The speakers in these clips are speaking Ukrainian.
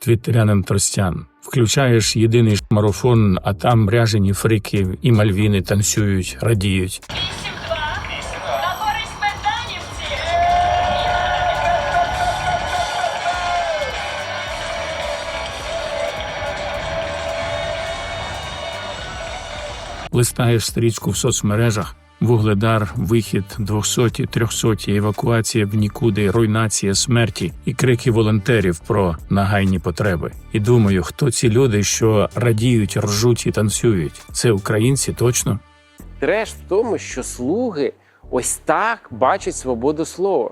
твіттерянин Тростян. Включаєш єдиний марафон, а там ряжені фрики і мальвіни танцюють, радіють. 8-2 на користь Богданівці. Листаєш стрічку в соцмережах, вугледар, вихід, 200, 300, евакуація в нікуди, руйнація смерті і крики волонтерів про нагайні потреби. І думаю, хто ці люди, що радіють, ржуть і танцюють? Це українці точно? Треш в тому, що слуги ось так бачать свободу слова.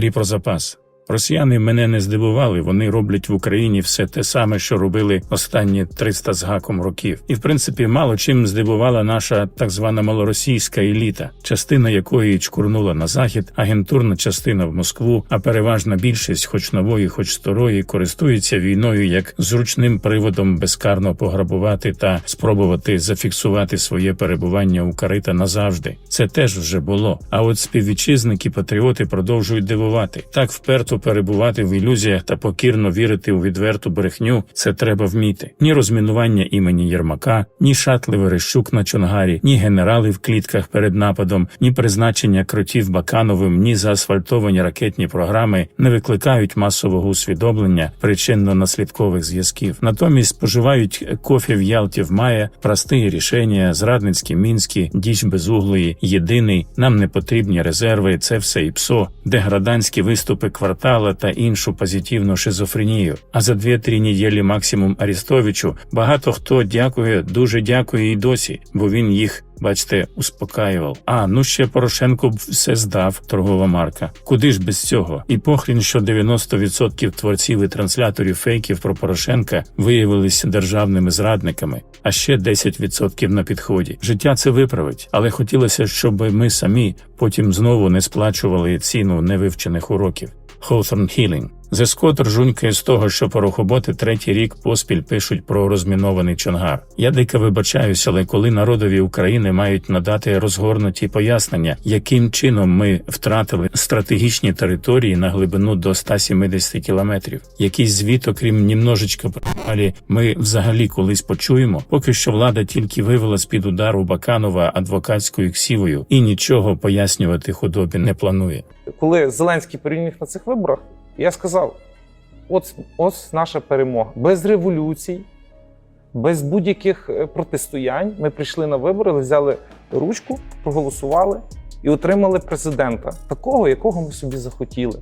Валерій про запас. Росіяни мене не здивували. Вони роблять в Україні все те саме, що робили останні 300 з гаком років. І в принципі, мало чим здивувала наша так звана малоросійська еліта, частина якої чкурнула на захід, агентурна частина в Москву, а переважна більшість, хоч нової, хоч старої, користується війною як зручним приводом безкарно пограбувати та спробувати зафіксувати своє перебування у Карита назавжди. Це теж вже було. А от співвітчизники патріоти продовжують дивувати. Так вперто перебувати в ілюзіях та покірно вірити у відверту брехню. Це треба вміти. Ні розмінування імені Єрмака, ні шатли Верещук на Чонгарі, ні генерали в клітках перед нападом, ні призначення кротів Бакановим, ні заасфальтовані ракетні програми не викликають масового усвідомлення причинно-наслідкових зв'язків. Натомість споживають кофі в Ялті в має, прості рішення, зрадницькі мінські, діч безуглої, єдиний, нам не потрібні резерви, це все і псо, деграданські виступи квартала та іншу позитивну шизофренію. А за 2-3 неділі максимум Арістовичу багато хто дякує, дуже дякує і досі, бо він їх. Бачите, успокаював. А ну ще Порошенко все здав, торгова марка. Куди ж без цього? І похрін, що 90% творців і трансляторів фейків про Порошенка виявилися державними зрадниками, а ще 10% на підході. Життя це виправить, але хотілося, щоб ми самі потім знову не сплачували ціну невивчених уроків. Hawthorne Healing. Зескот ржунькає з того, що порохоботи третій рік поспіль пишуть про розмінований чонгар. Я дико вибачаюся, але коли народові України мають надати розгорнуті пояснення, яким чином ми втратили стратегічні території на глибину до 170 кілометрів, якийсь звіт, окрім німножечка пропалі, ми взагалі колись почуємо. Поки що влада тільки вивела з під удару Баканова адвокатською ксівою і нічого пояснювати худобі не планує. Коли Зеленський переміг на цих виборах, я сказав: от, ось наша перемога. Без революцій, без будь-яких е, протистоянь ми прийшли на вибори, взяли ручку, проголосували і отримали президента, такого, якого ми собі захотіли.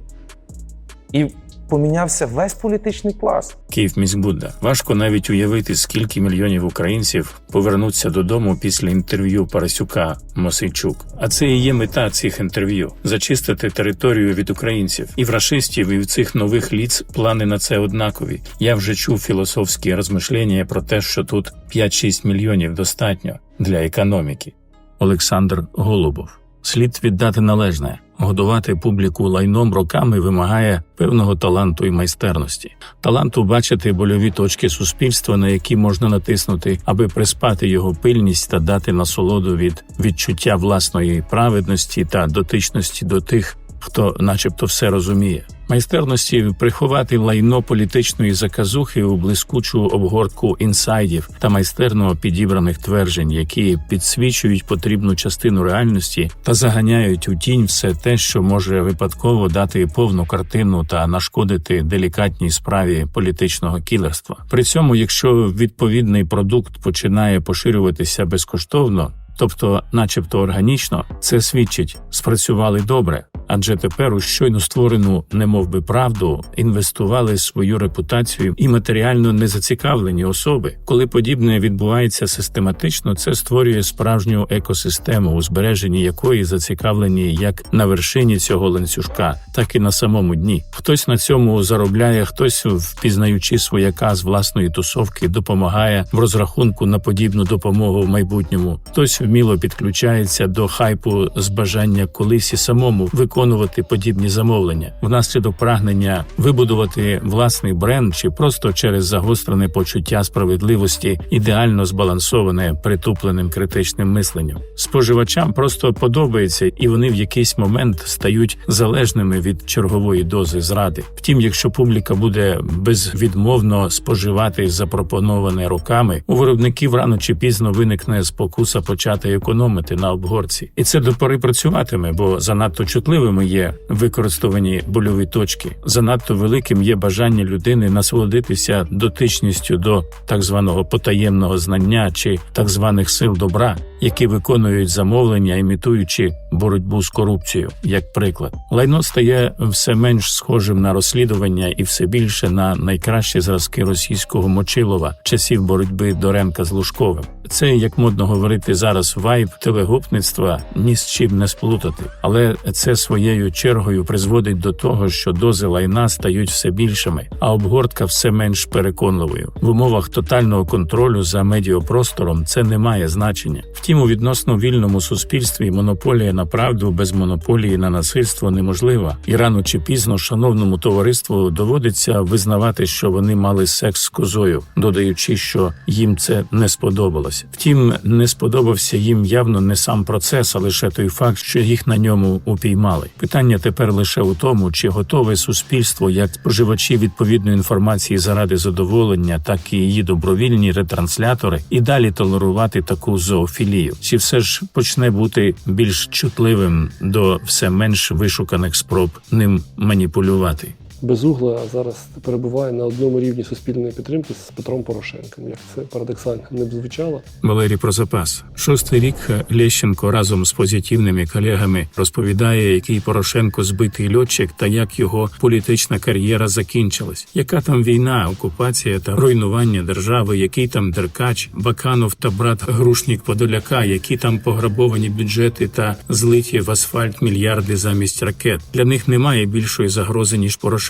І помінявся весь політичний клас. Київ міськбудда. Важко навіть уявити, скільки мільйонів українців повернуться додому після інтерв'ю Парасюка Мосейчук. А це і є мета цих інтерв'ю зачистити територію від українців і в рашистів, і в цих нових ліц плани на це однакові. Я вже чув філософські розмишлення про те, що тут 5-6 мільйонів достатньо для економіки. Олександр Голубов. Слід віддати належне. Годувати публіку лайном роками вимагає певного таланту і майстерності, таланту бачити больові точки суспільства, на які можна натиснути, аби приспати його пильність та дати насолоду від відчуття власної праведності та дотичності до тих, хто, начебто, все розуміє. Майстерності приховати лайно політичної заказухи у блискучу обгортку інсайдів та майстерно підібраних тверджень, які підсвічують потрібну частину реальності та заганяють у тінь все те, що може випадково дати повну картину та нашкодити делікатній справі політичного кілерства. При цьому, якщо відповідний продукт починає поширюватися безкоштовно. Тобто, начебто органічно, це свідчить, спрацювали добре, адже тепер у щойно створену, немовби правду, інвестували свою репутацію і матеріально незацікавлені особи. Коли подібне відбувається систематично, це створює справжню екосистему, у збереженні якої зацікавлені як на вершині цього ланцюжка, так і на самому дні. Хтось на цьому заробляє, хтось, впізнаючи свояка з власної тусовки, допомагає в розрахунку на подібну допомогу в майбутньому. Хтось вміло підключається до хайпу з бажання колись і самому виконувати подібні замовлення внаслідок прагнення вибудувати власний бренд чи просто через загострене почуття справедливості, ідеально збалансоване притупленим критичним мисленням. Споживачам просто подобається, і вони в якийсь момент стають залежними від чергової дози зради. Втім, якщо публіка буде безвідмовно споживати запропоноване роками, у виробників рано чи пізно виникне спокуса почати економити на обгорці, і це до пори працюватиме, бо занадто чутливими є використовані больові точки. Занадто великим є бажання людини насолодитися дотичністю до так званого потаємного знання чи так званих сил добра, які виконують замовлення, імітуючи боротьбу з корупцією, як приклад. Лайно стає все менш схожим на розслідування і все більше на найкращі зразки російського мочилова часів боротьби Доренка з Лужковим. Це як модно говорити зараз вайб телегопництва ні з чим не сплутати, але це своєю чергою призводить до того, що дози лайна стають все більшими, а обгортка все менш переконливою. В умовах тотального контролю за медіопростором це не має значення. Втім, у відносно вільному суспільстві монополія на правду без монополії на насильство неможлива, і рано чи пізно шановному товариству доводиться визнавати, що вони мали секс з козою, додаючи, що їм це не сподобалося. Втім, не сподобався їм явно не сам процес, а лише той факт, що їх на ньому упіймали. Питання тепер лише у тому, чи готове суспільство, як споживачі відповідної інформації заради задоволення, так і її добровільні ретранслятори, і далі толерувати таку зоофілію, чи все ж почне бути більш чутливим до все менш вишуканих спроб ним маніпулювати. Безугла зараз перебуває на одному рівні суспільної підтримки з Петром Порошенком. Як це парадоксально не б звучало. Валерій про запас. Шостий рік Лещенко разом з позитивними колегами розповідає, який Порошенко збитий льотчик та як його політична кар'єра закінчилась. Яка там війна, окупація та руйнування держави, який там Деркач, Баканов та брат Грушнік Подоляка, які там пограбовані бюджети та злиті в асфальт мільярди замість ракет. Для них немає більшої загрози ніж Порошенко.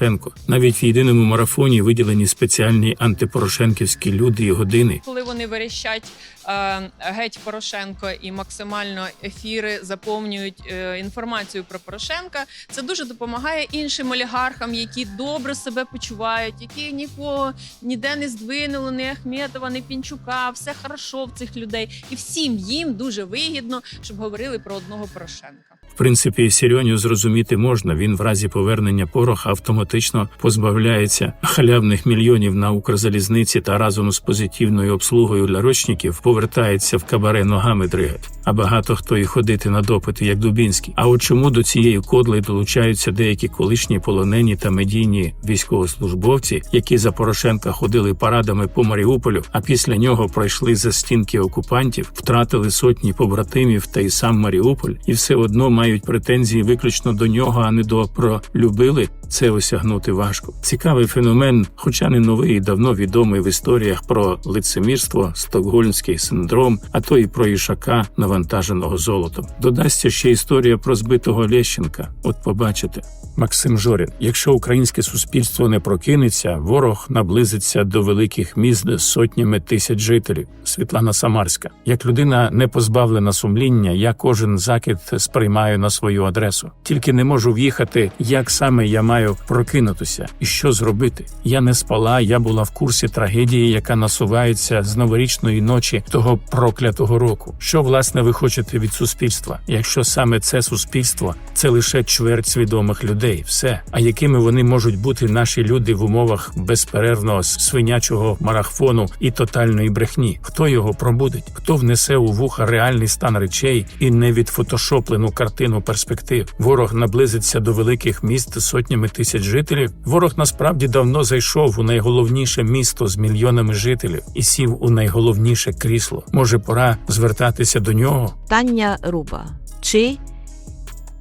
Навіть в єдиному марафоні виділені спеціальні антипорошенківські люди і години. Коли вони верещать е, геть Порошенко і максимально ефіри заповнюють е, інформацію про Порошенка, це дуже допомагає іншим олігархам, які добре себе почувають, які нікого ніде не здвинули, ні Ахметова, ні Пінчука, все хорошо в цих людей, і всім їм дуже вигідно, щоб говорили про одного Порошенка. Принципі, Сірьоню зрозуміти можна. Він в разі повернення пороха автоматично позбавляється халявних мільйонів на Укрзалізниці та разом з позитивною обслугою для рочників повертається в кабаре ногами дригать. А багато хто і ходити на допити, як Дубінський. А от чому до цієї кодли долучаються деякі колишні полонені та медійні військовослужбовці, які за Порошенка ходили парадами по Маріуполю, а після нього пройшли за стінки окупантів, втратили сотні побратимів та й сам Маріуполь, і все одно мають претензії виключно до нього, а не до пролюбили. Це осягнути важко. Цікавий феномен, хоча не новий, і давно відомий в історіях про лицемірство, стокгольмський синдром, а то і про ішака, навантаженого золотом. Додасться ще історія про збитого Лещенка. От побачите. Максим Жорін. Якщо українське суспільство не прокинеться, ворог наблизиться до великих міст з сотнями тисяч жителів. Світлана Самарська. Як людина не позбавлена сумління, я кожен закид сприймаю на свою адресу. Тільки не можу в'їхати, як саме я маю прокинутися і що зробити. Я не спала, я була в курсі трагедії, яка насувається з новорічної ночі того проклятого року. Що власне ви хочете від суспільства? Якщо саме це суспільство це лише чверть свідомих людей, все. А якими вони можуть бути наші люди в умовах безперервного свинячого марафону і тотальної брехні? Хто його пробудить? Хто внесе у вуха реальний стан речей і не відфотошоплену картину перспектив? Ворог наблизиться до великих міст сотнями тисяч жителів. Ворог насправді давно зайшов у найголовніше місто з мільйонами жителів і сів у найголовніше крісло. Може, пора звертатися до нього? Питання Руба. Чи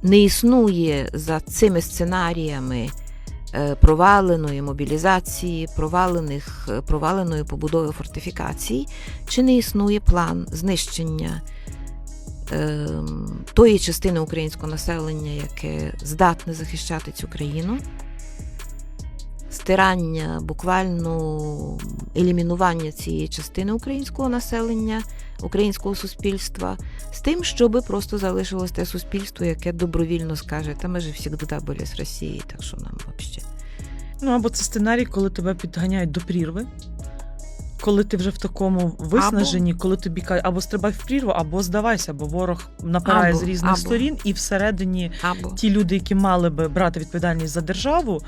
не існує за цими сценаріями е, проваленої мобілізації, провалених, е, проваленої побудови фортифікацій, чи не існує план знищення тої частини українського населення, яке здатне захищати цю країну, стирання, буквально елімінування цієї частини українського населення, українського суспільства, з тим, щоб просто залишилось те суспільство, яке добровільно скаже, та ми ж завжди були з Росії, так що нам взагалі. Ну або це сценарій, коли тебе підганяють до прірви. Коли ти вже в такому виснаженні, коли тобі кажуть, або стрибай в прірву, або здавайся, бо ворог напирає Або, з різних або. сторін, і всередині Або ті люди, які мали би брати відповідальність за державу,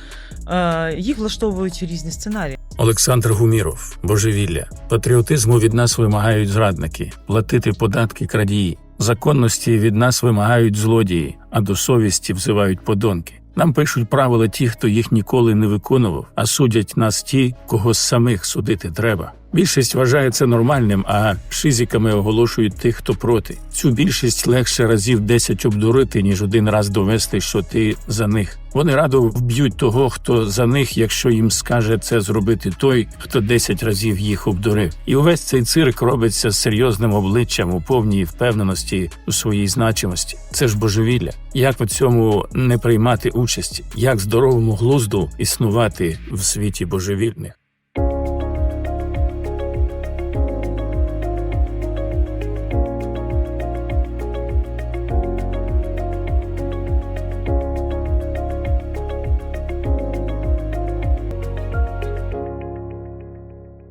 е, їх влаштовують різні сценарії. Олександр Гуміров, божевілля. Патріотизму від нас вимагають зрадники, платити податки крадії. Законності від нас вимагають злодії, а до совісті взивають подонки. Нам пишуть правила ті, хто їх ніколи не виконував, а судять нас ті, кого самих судити треба. Більшість вважає це нормальним, а шизиками оголошують тих, хто проти. Цю більшість легше разів 10 обдурити, ніж один раз довести, що ти за них. Вони радо вб'ють того, хто за них, якщо їм скаже це зробити той, хто 10 разів їх обдурив. І увесь цей цирк робиться з серйозним обличчям у повній впевненості у своїй значимості. Це ж божевілля. Як у цьому не приймати участі? Як здоровому глузду існувати в світі божевільних?